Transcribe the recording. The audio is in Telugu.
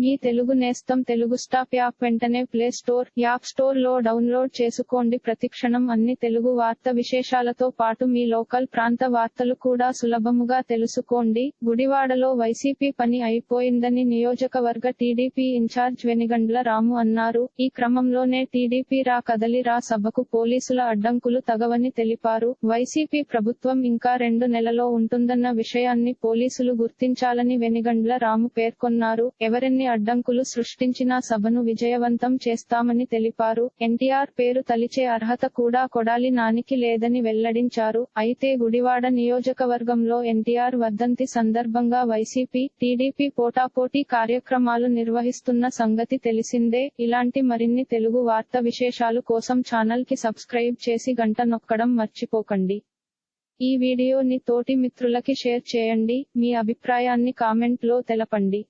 మీ తెలుగు నేస్తం తెలుగు స్టాప్ యాప్ వెంటనే ప్లే స్టోర్ యాప్ స్టోర్లో డౌన్లోడ్ చేసుకోండి. ప్రతిక్షణం అన్ని తెలుగు వార్త విశేషాలతో పాటు మీ లోకల్ ప్రాంత వార్తలు కూడా సులభముగా తెలుసుకోండి. గుడివాడలో వైసీపీ పని అయిపోయిందని నియోజకవర్గ టీడీపీ ఇన్ఛార్జ్ వెనిగండ్ల రాము అన్నారు. ఈ క్రమంలోనే టీడీపీ రా కదలి రా సభకు పోలీసుల అడ్డంకులు తగవని తెలిపారు. వైసీపీ ప్రభుత్వం ఇంకా రెండు నెలలో ఉంటుందన్న విషయాన్ని పోలీసులు గుర్తించాలని వెనిగండ్ల రాము పేర్కొన్నారు. ఎవరెన్ని అడ్డంకులు సృష్టించిన సభను విజయవంతం చేస్తామని తెలిపారు. ఎన్టీఆర్ పేరు తలిచే అర్హత కూడా కొడాలి నానికి లేదని వెల్లడించారు. అయితే గుడివాడ నియోజకవర్గంలో ఎన్టీఆర్ వర్ధంతి సందర్భంగా వైసీపీ టీడీపీ పోటాపోటీ కార్యక్రమాలు నిర్వహిస్తున్న సంగతి తెలిసిందే. ఇలాంటి మరిన్ని తెలుగు వార్త విశేషాలు కోసం ఛానల్కి సబ్స్క్రైబ్ చేసి గంట నొక్కడం మర్చిపోకండి. ఈ వీడియోని తోటి మిత్రులకి షేర్ చేయండి. మీ అభిప్రాయాన్ని కామెంట్లో తెలపండి.